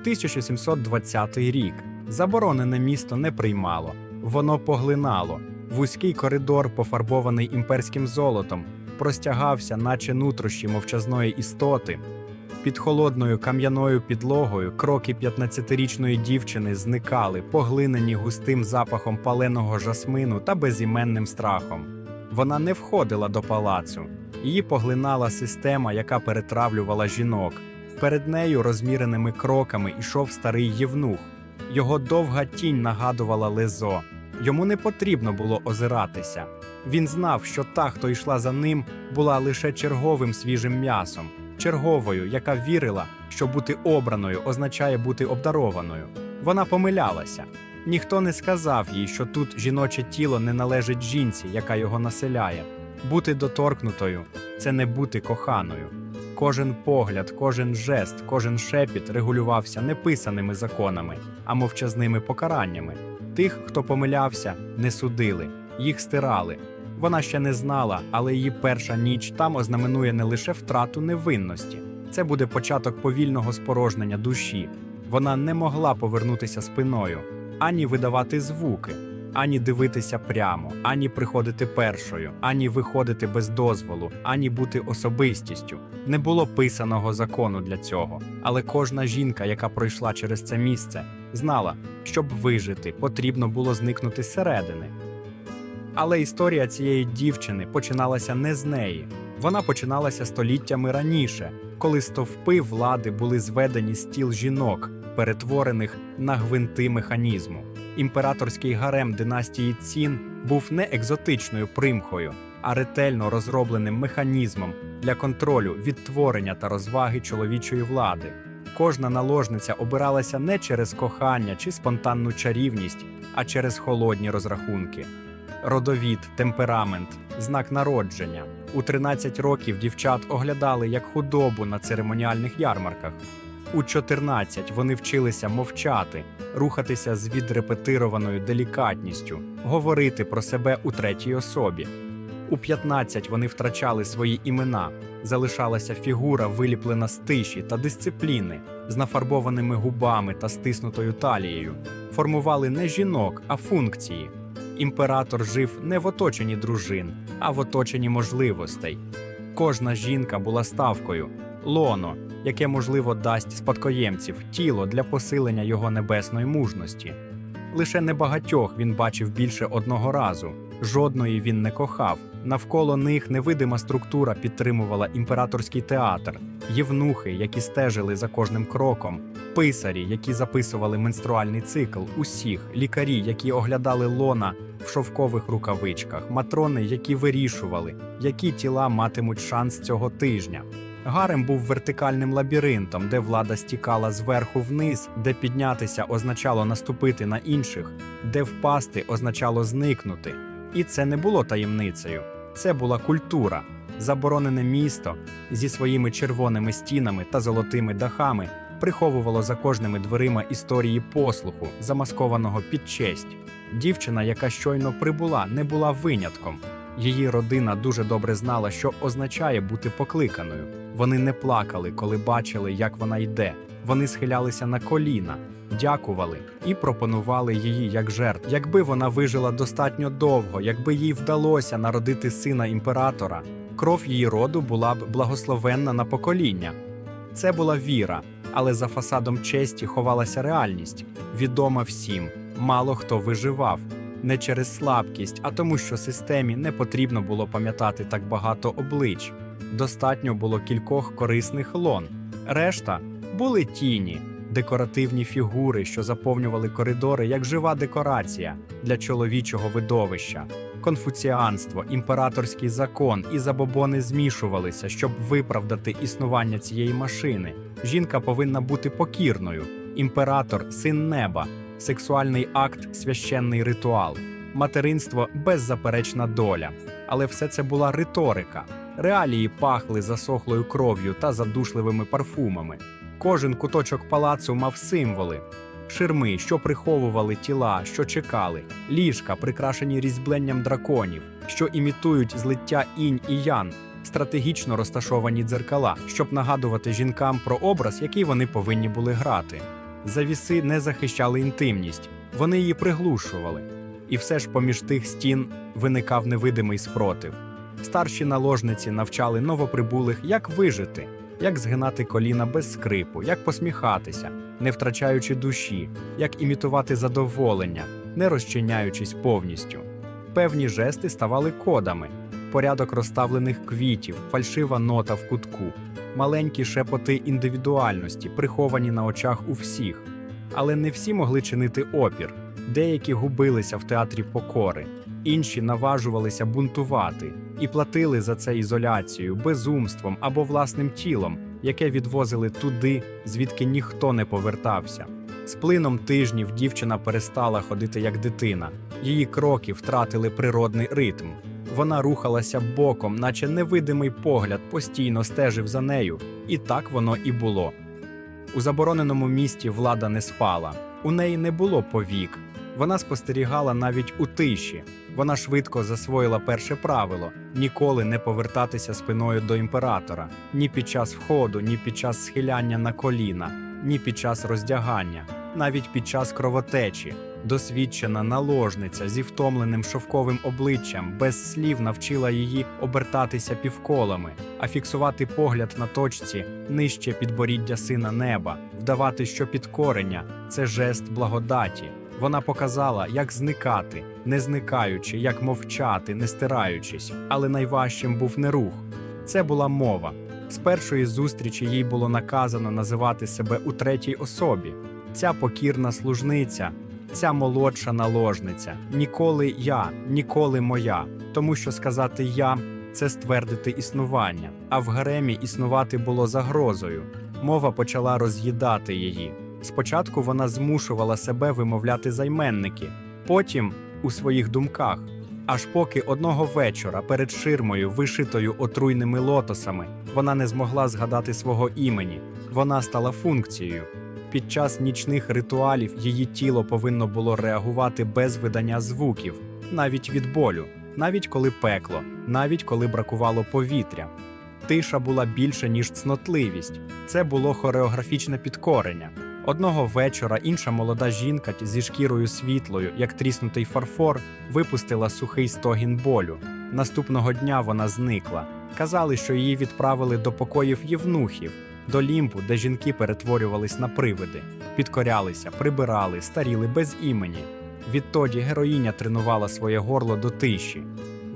1720 рік. Заборонене місто не приймало, воно поглинало. Вузький коридор, пофарбований імперським золотом, простягався, наче нутрощі мовчазної істоти. Під холодною кам'яною підлогою кроки 15-річної дівчини зникали, поглинені густим запахом паленого жасмину та безіменним страхом. Вона не входила до палацу. Її поглинала система, яка перетравлювала жінок. Перед нею розміреними кроками ішов старий євнух. Його довга тінь нагадувала лезо. Йому не потрібно було озиратися. Він знав, що та, хто йшла за ним, була лише черговим свіжим м'ясом, черговою, яка вірила, що бути обраною означає бути обдарованою. Вона помилялася. Ніхто не сказав їй, що тут жіноче тіло не належить жінці, яка його населяє. Бути доторкнутою це не бути коханою. Кожен погляд, кожен жест, кожен шепіт регулювався не писаними законами, а мовчазними покараннями. Тих, хто помилявся, не судили, їх стирали. Вона ще не знала, але її перша ніч там ознаменує не лише втрату невинності, це буде початок повільного спорожнення душі. Вона не могла повернутися спиною, ані видавати звуки, ані дивитися прямо, ані приходити першою, ані виходити без дозволу, ані бути особистістю. Не було писаного закону для цього, але кожна жінка, яка пройшла через це місце, знала, щоб вижити, потрібно було зникнути зсередини. Але історія цієї дівчини починалася не з неї. Вона починалася століттями раніше, коли стовпи влади були зведені з тіл жінок, перетворених на гвинти механізму. Імператорський гарем династії Цін був не екзотичною примхою, а ретельно розробленим механізмом для контролю, відтворення та розваги чоловічої влади. Кожна наложниця обиралася не через кохання чи спонтанну чарівність, а через холодні розрахунки. Родовід, темперамент, знак народження. У 13 років дівчат оглядали як худобу на церемоніальних ярмарках. У 14 вони вчилися мовчати, рухатися з відрепетированою делікатністю, говорити про себе у третій особі. У 15 вони втрачали свої імена, залишалася фігура, виліплена з тиші та дисципліни, з нафарбованими губами та стиснутою талією. Формували не жінок, а функції. Імператор жив не в оточенні дружин, а в оточенні можливостей. Кожна жінка була ставкою, лоно, яке можливо дасть спадкоємців тіло для посилення його небесної мужності. Лише небагатьох він бачив більше одного разу. Жодної він не кохав. Навколо них невидима структура підтримувала імператорський театр, євнухи, які стежили за кожним кроком, писарі, які записували менструальний цикл, усіх, лікарі, які оглядали лона в шовкових рукавичках, матрони, які вирішували, які тіла матимуть шанс цього тижня. Гарем був вертикальним лабіринтом, де влада стікала зверху вниз, де піднятися означало наступити на інших, де впасти означало зникнути. І це не було таємницею. Це була культура, заборонене місто зі своїми червоними стінами та золотими дахами приховувало за кожними дверима історії послуху, замаскованого під честь. Дівчина, яка щойно прибула, не була винятком. Її родина дуже добре знала, що означає бути покликаною. Вони не плакали, коли бачили, як вона йде. Вони схилялися на коліна, дякували і пропонували її як жертву. Якби вона вижила достатньо довго, якби їй вдалося народити сина імператора, кров її роду була б благословенна на покоління. Це була віра, але за фасадом честі ховалася реальність, відома всім. Мало хто виживав не через слабкість, а тому, що системі не потрібно було пам'ятати так багато облич. Достатньо було кількох корисних лон. Решта були тіні, декоративні фігури, що заповнювали коридори як жива декорація для чоловічого видовища. Конфуціанство, імператорський закон і забобони змішувалися, щоб виправдати існування цієї машини. Жінка повинна бути покірною. Імператор син неба, сексуальний акт священний ритуал, материнство беззаперечна доля. Але все це була риторика. Реалії пахли засохлою кров'ю та задушливими парфумами. Кожен куточок палацу мав символи. Ширми, що приховували тіла, що чекали, ліжка, прикрашені різьбленням драконів, що імітують злиття інь і ян, стратегічно розташовані дзеркала, щоб нагадувати жінкам про образ, який вони повинні були грати. Завіси не захищали інтимність, вони її приглушували. І все ж поміж тих стін виникав невидимий спротив. Старші наложниці навчали новоприбулих, як вижити, як згинати коліна без скрипу, як посміхатися, не втрачаючи душі, як імітувати задоволення, не розчиняючись повністю. Певні жести ставали кодами, порядок розставлених квітів, фальшива нота в кутку, маленькі шепоти індивідуальності, приховані на очах у всіх. Але не всі могли чинити опір. Деякі губилися в театрі покори, інші наважувалися бунтувати і платили за це ізоляцією, безумством або власним тілом, яке відвозили туди, звідки ніхто не повертався. З плином тижнів дівчина перестала ходити як дитина, її кроки втратили природний ритм. Вона рухалася боком, наче невидимий погляд постійно стежив за нею, і так воно і було. У забороненому місті влада не спала, у неї не було повік. Вона спостерігала навіть у тиші. Вона швидко засвоїла перше правило ніколи не повертатися спиною до імператора ні під час входу, ні під час схиляння на коліна, ні під час роздягання, навіть під час кровотечі. Досвідчена наложниця зі втомленим шовковим обличчям без слів навчила її обертатися півколами, а фіксувати погляд на точці нижче підборіддя сина неба, вдавати, що підкорення це жест благодаті. Вона показала, як зникати, не зникаючи, як мовчати, не стираючись. Але найважчим був не рух. Це була мова. З першої зустрічі їй було наказано називати себе у третій особі. Ця покірна служниця, ця молодша наложниця. Ніколи я, ніколи моя. Тому що сказати я це ствердити існування. А в гаремі існувати було загрозою. Мова почала роз'їдати її. Спочатку вона змушувала себе вимовляти займенники, потім у своїх думках. Аж поки одного вечора перед ширмою, вишитою отруйними лотосами, вона не змогла згадати свого імені. Вона стала функцією. Під час нічних ритуалів її тіло повинно було реагувати без видання звуків, навіть від болю, навіть коли пекло, навіть коли бракувало повітря. Тиша була більше, ніж цнотливість. Це було хореографічне підкорення. Одного вечора інша молода жінка зі шкірою світлою, як тріснутий фарфор, випустила сухий стогін болю. Наступного дня вона зникла. Казали, що її відправили до покоїв євнухів, до лімбу, де жінки перетворювались на привиди, підкорялися, прибирали, старіли без імені. Відтоді героїня тренувала своє горло до тиші.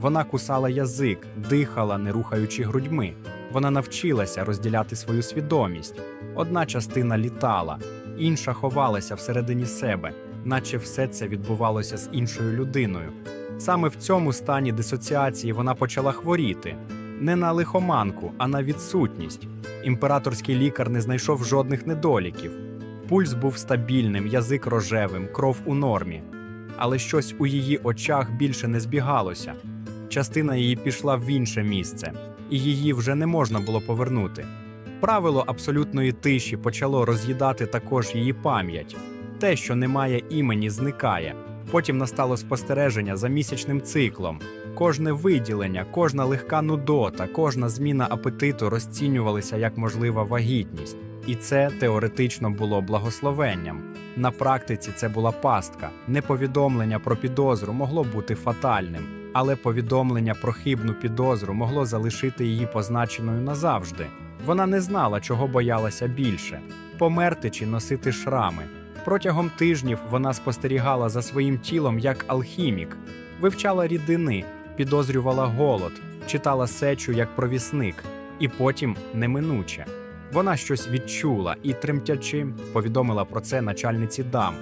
Вона кусала язик, дихала, не рухаючи грудьми. Вона навчилася розділяти свою свідомість. Одна частина літала, інша ховалася всередині себе, наче все це відбувалося з іншою людиною. Саме в цьому стані дисоціації вона почала хворіти не на лихоманку, а на відсутність. Імператорський лікар не знайшов жодних недоліків. Пульс був стабільним, язик рожевим, кров у нормі. Але щось у її очах більше не збігалося. Частина її пішла в інше місце, і її вже не можна було повернути. Правило абсолютної тиші почало роз'їдати також її пам'ять. Те, що не має імені, зникає. Потім настало спостереження за місячним циклом. Кожне виділення, кожна легка нудота, кожна зміна апетиту розцінювалися як можлива вагітність. І це теоретично було благословенням. На практиці це була пастка. Неповідомлення про підозру могло бути фатальним, але повідомлення про хибну підозру могло залишити її позначеною назавжди. Вона не знала, чого боялася більше померти чи носити шрами. Протягом тижнів вона спостерігала за своїм тілом як алхімік, вивчала рідини, підозрювала голод, читала сечу як провісник, і потім неминуче. Вона щось відчула і, тремтячи, повідомила про це начальниці дам.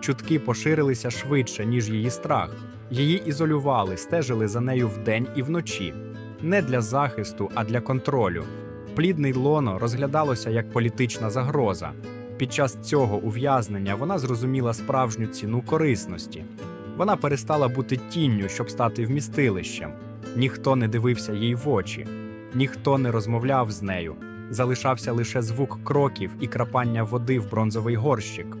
Чутки поширилися швидше, ніж її страх. Її ізолювали, стежили за нею вдень і вночі, не для захисту, а для контролю. Плідний лоно розглядалося як політична загроза. Під час цього ув'язнення вона зрозуміла справжню ціну корисності. Вона перестала бути тінню, щоб стати вмістилищем. Ніхто не дивився їй в очі, ніхто не розмовляв з нею. Залишався лише звук кроків і крапання води в бронзовий горщик.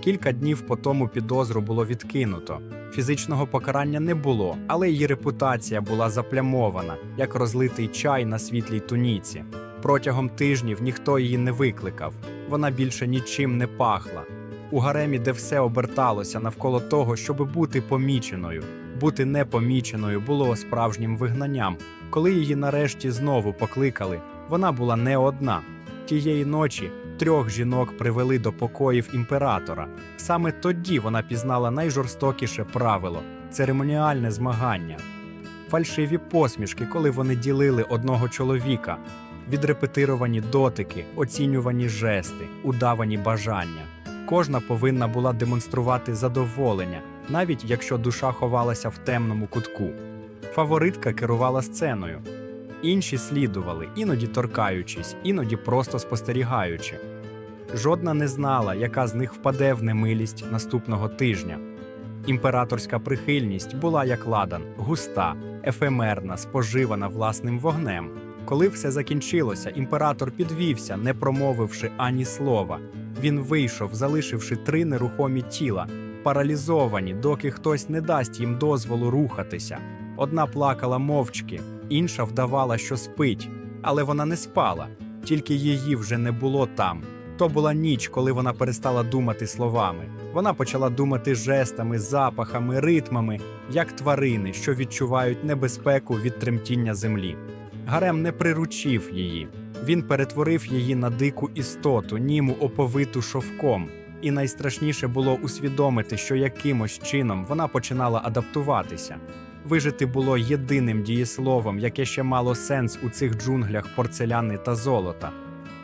Кілька днів по тому підозру було відкинуто. Фізичного покарання не було, але її репутація була заплямована, як розлитий чай на світлій туніці. Протягом тижнів ніхто її не викликав. Вона більше нічим не пахла. У гаремі, де все оберталося навколо того, щоб бути поміченою. Бути непоміченою було справжнім вигнанням. Коли її нарешті знову покликали, вона була не одна. Тієї ночі трьох жінок привели до покоїв імператора. Саме тоді вона пізнала найжорстокіше правило церемоніальне змагання. Фальшиві посмішки, коли вони ділили одного чоловіка, відрепетировані дотики, оцінювані жести, удавані бажання. Кожна повинна була демонструвати задоволення, навіть якщо душа ховалася в темному кутку. Фаворитка керувала сценою. Інші слідували, іноді торкаючись, іноді просто спостерігаючи. Жодна не знала, яка з них впаде в немилість наступного тижня. Імператорська прихильність була як ладан, густа, ефемерна, споживана власним вогнем. Коли все закінчилося, імператор підвівся, не промовивши ані слова. Він вийшов, залишивши три нерухомі тіла, паралізовані, доки хтось не дасть їм дозволу рухатися. Одна плакала мовчки, інша вдавала, що спить, але вона не спала, тільки її вже не було там. То була ніч, коли вона перестала думати словами. Вона почала думати жестами, запахами, ритмами, як тварини, що відчувають небезпеку від тремтіння землі. Гарем не приручив її. Він перетворив її на дику істоту, німу оповиту шовком. І найстрашніше було усвідомити, що якимось чином вона починала адаптуватися. Вижити було єдиним дієсловом, яке ще мало сенс у цих джунглях порцеляни та золота.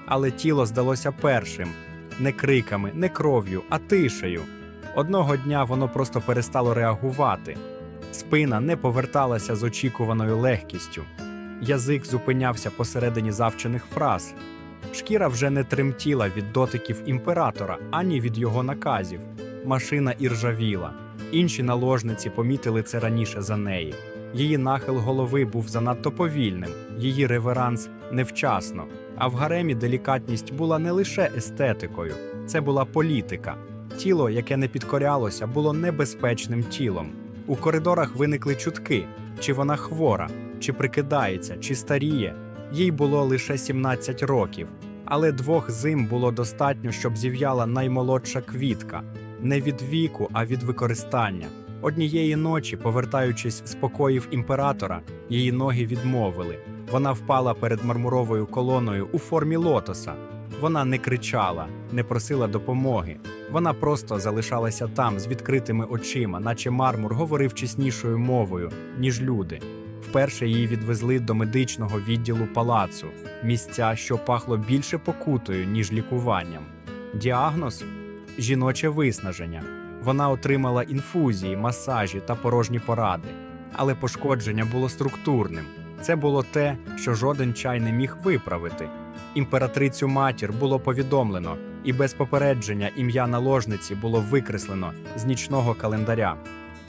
Але тіло здалося першим не криками, не кров'ю, а тишею. Одного дня воно просто перестало реагувати. Спина не поверталася з очікуваною легкістю. Язик зупинявся посередині завчених фраз. Шкіра вже не тремтіла від дотиків імператора ані від його наказів. Машина іржавіла. Інші наложниці помітили це раніше за неї. Її нахил голови був занадто повільним, її реверанс невчасно. А в гаремі делікатність була не лише естетикою, це була політика. Тіло, яке не підкорялося, було небезпечним тілом. У коридорах виникли чутки, чи вона хвора, чи прикидається, чи старіє. Їй було лише 17 років, але двох зим було достатньо, щоб зів'яла наймолодша квітка не від віку, а від використання. Однієї ночі, повертаючись з покоїв імператора, її ноги відмовили. Вона впала перед мармуровою колоною у формі лотоса. Вона не кричала, не просила допомоги. Вона просто залишалася там з відкритими очима, наче мармур говорив чеснішою мовою, ніж люди. Вперше її відвезли до медичного відділу палацу, місця, що пахло більше покутою, ніж лікуванням. Діагноз жіноче виснаження. Вона отримала інфузії, масажі та порожні поради, але пошкодження було структурним. Це було те, що жоден чай не міг виправити. Імператрицю матір було повідомлено, і без попередження ім'я наложниці було викреслено з нічного календаря.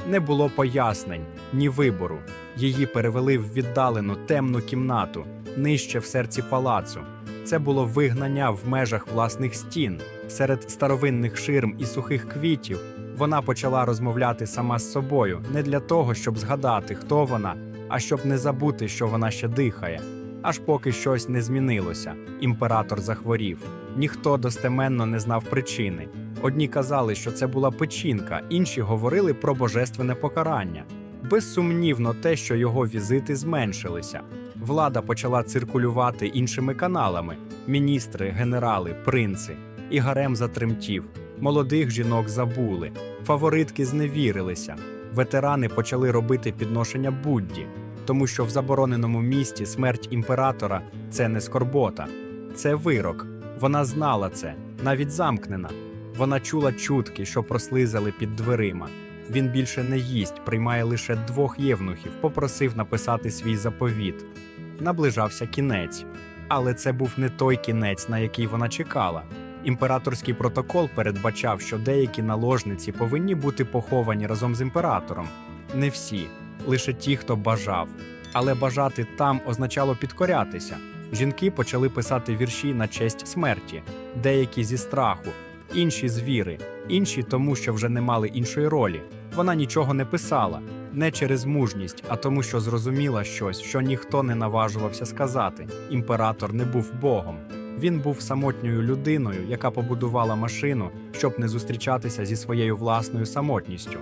Не було пояснень, ні вибору. Її перевели в віддалену темну кімнату, нижче в серці палацу. Це було вигнання в межах власних стін. Серед старовинних ширм і сухих квітів вона почала розмовляти сама з собою не для того, щоб згадати, хто вона, а щоб не забути, що вона ще дихає. Аж поки щось не змінилося, імператор захворів. Ніхто достеменно не знав причини. Одні казали, що це була печінка, інші говорили про божественне покарання. Безсумнівно, те, що його візити зменшилися. Влада почала циркулювати іншими каналами: міністри, генерали, принци. І гарем затремтів. Молодих жінок забули, фаворитки зневірилися. Ветерани почали робити підношення Будді, тому що в забороненому місті смерть імператора це не скорбота, це вирок. Вона знала це, навіть замкнена. Вона чула чутки, що прослизали під дверима. Він більше не їсть, приймає лише двох євнухів, попросив написати свій заповіт. Наближався кінець, але це був не той кінець, на який вона чекала. Імператорський протокол передбачав, що деякі наложниці повинні бути поховані разом з імператором. Не всі, лише ті, хто бажав. Але бажати там означало підкорятися. Жінки почали писати вірші на честь смерті, деякі зі страху, інші з віри, інші тому, що вже не мали іншої ролі. Вона нічого не писала, не через мужність, а тому, що зрозуміла щось, що ніхто не наважувався сказати. Імператор не був богом. Він був самотньою людиною, яка побудувала машину, щоб не зустрічатися зі своєю власною самотністю.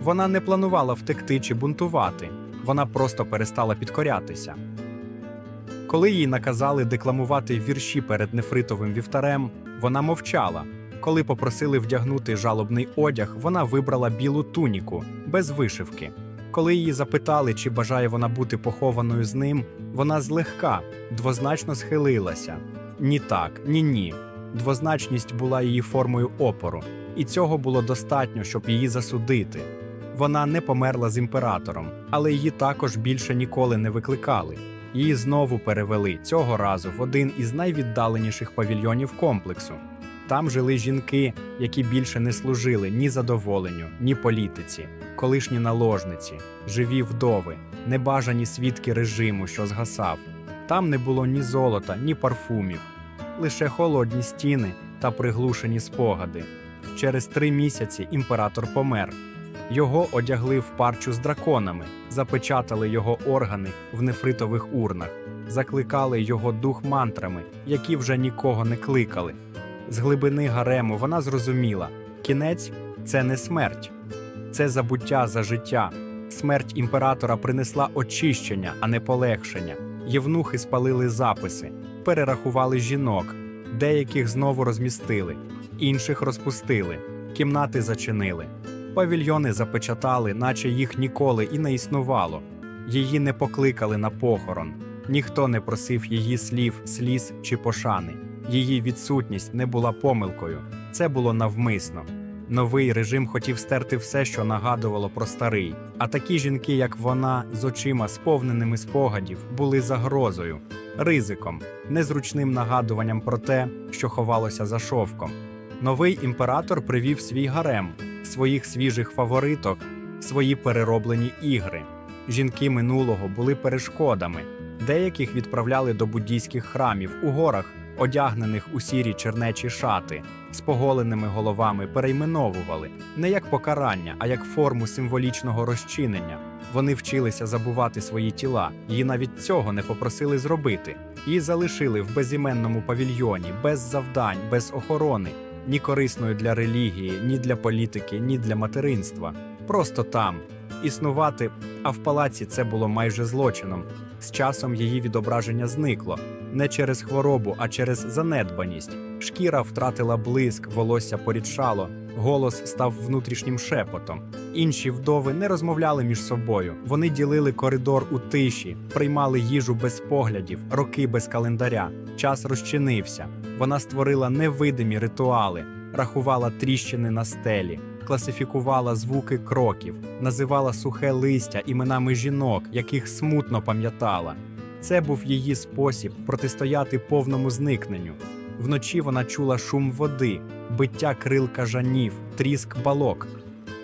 Вона не планувала втекти чи бунтувати, вона просто перестала підкорятися. Коли їй наказали декламувати вірші перед нефритовим вівтарем, вона мовчала. Коли попросили вдягнути жалобний одяг, вона вибрала білу туніку без вишивки. Коли її запитали, чи бажає вона бути похованою з ним, вона злегка, двозначно схилилася. Ні так, ні ні. Двозначність була її формою опору, і цього було достатньо, щоб її засудити. Вона не померла з імператором, але її також більше ніколи не викликали. Її знову перевели цього разу в один із найвіддаленіших павільйонів комплексу. Там жили жінки, які більше не служили ні задоволенню, ні політиці, колишні наложниці, живі вдови, небажані свідки режиму, що згасав. Там не було ні золота, ні парфумів, лише холодні стіни та приглушені спогади. Через три місяці імператор помер. Його одягли в парчу з драконами, запечатали його органи в нефритових урнах, закликали його дух мантрами, які вже нікого не кликали. З глибини гарему вона зрозуміла: кінець це не смерть, це забуття за життя. Смерть імператора принесла очищення, а не полегшення. Євнухи спалили записи, перерахували жінок, деяких знову розмістили, інших розпустили, кімнати зачинили. Павільйони запечатали, наче їх ніколи і не існувало. Її не покликали на похорон. Ніхто не просив її слів, сліз чи пошани. Її відсутність не була помилкою. Це було навмисно. Новий режим хотів стерти все, що нагадувало про старий. А такі жінки, як вона, з очима сповненими спогадів, були загрозою, ризиком, незручним нагадуванням про те, що ховалося за шовком. Новий імператор привів свій гарем, своїх свіжих фавориток, свої перероблені ігри. Жінки минулого були перешкодами. Деяких відправляли до буддійських храмів у горах, одягнених у сірі чернечі шати, з поголеними головами перейменовували не як покарання, а як форму символічного розчинення. Вони вчилися забувати свої тіла, її навіть цього не попросили зробити. Її залишили в безіменному павільйоні, без завдань, без охорони, ні корисною для релігії, ні для політики, ні для материнства. Просто там. Існувати, а в палаці це було майже злочином. З часом її відображення зникло не через хворобу, а через занедбаність. Шкіра втратила блиск, волосся порідшало, голос став внутрішнім шепотом. Інші вдови не розмовляли між собою. Вони ділили коридор у тиші, приймали їжу без поглядів, роки без календаря. Час розчинився. Вона створила невидимі ритуали, рахувала тріщини на стелі, класифікувала звуки кроків, називала сухе листя іменами жінок, яких смутно пам'ятала. Це був її спосіб протистояти повному зникненню. Вночі вона чула шум води, биття крил кажанів, тріск балок.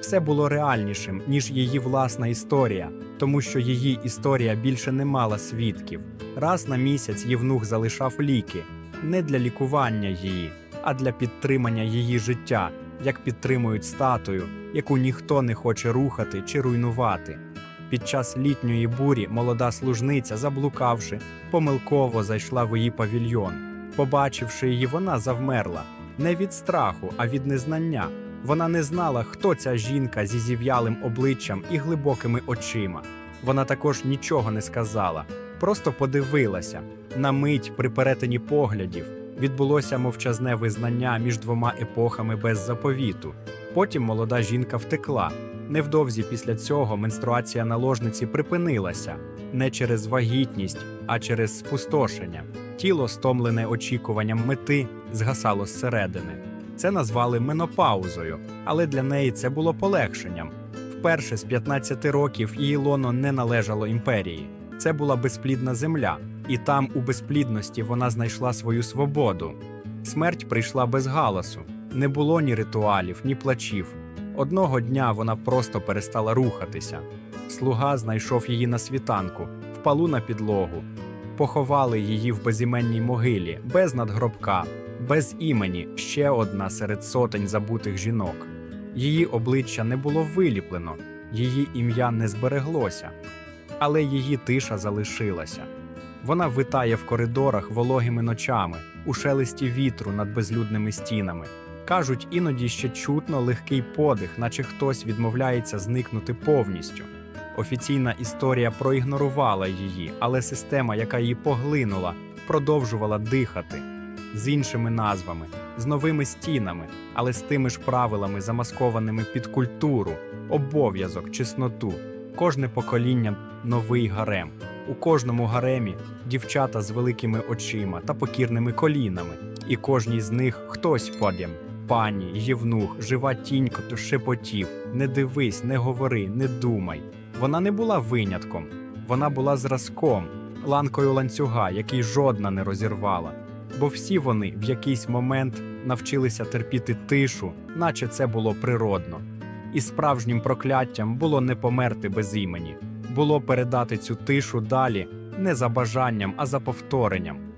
Все було реальнішим, ніж її власна історія, тому що її історія більше не мала свідків. Раз на місяць Євнух залишав ліки не для лікування її, а для підтримання її життя, як підтримують статую, яку ніхто не хоче рухати чи руйнувати. Під час літньої бурі молода служниця, заблукавши, помилково зайшла в її павільйон. Побачивши її, вона завмерла не від страху, а від незнання. Вона не знала, хто ця жінка зі зів'ялим обличчям і глибокими очима. Вона також нічого не сказала, просто подивилася. На мить при перетині поглядів відбулося мовчазне визнання між двома епохами без заповіту. Потім молода жінка втекла. Невдовзі після цього менструація наложниці припинилася не через вагітність, а через спустошення. Тіло, стомлене очікуванням мети, згасало зсередини. Це назвали менопаузою, але для неї це було полегшенням. Вперше з 15 років її лоно не належало імперії. Це була безплідна земля, і там, у безплідності, вона знайшла свою свободу. Смерть прийшла без галасу, не було ні ритуалів, ні плачів. Одного дня вона просто перестала рухатися. Слуга знайшов її на світанку, впалу на підлогу. Поховали її в безіменній могилі, без надгробка, без імені, ще одна серед сотень забутих жінок. Її обличчя не було виліплено, її ім'я не збереглося, але її тиша залишилася. Вона витає в коридорах вологими ночами, у шелесті вітру над безлюдними стінами. Кажуть, іноді ще чутно легкий подих, наче хтось відмовляється зникнути повністю. Офіційна історія проігнорувала її, але система, яка її поглинула, продовжувала дихати з іншими назвами, з новими стінами, але з тими ж правилами, замаскованими під культуру, обов'язок, чесноту. Кожне покоління новий гарем. У кожному гаремі дівчата з великими очима та покірними колінами, і кожній з них хтось подім. Пані, євнух, жива тінько, то шепотів. Не дивись, не говори, не думай. Вона не була винятком, вона була зразком, ланкою ланцюга, який жодна не розірвала. Бо всі вони в якийсь момент навчилися терпіти тишу, наче це було природно. І справжнім прокляттям було не померти без імені, було передати цю тишу далі не за бажанням, а за повторенням.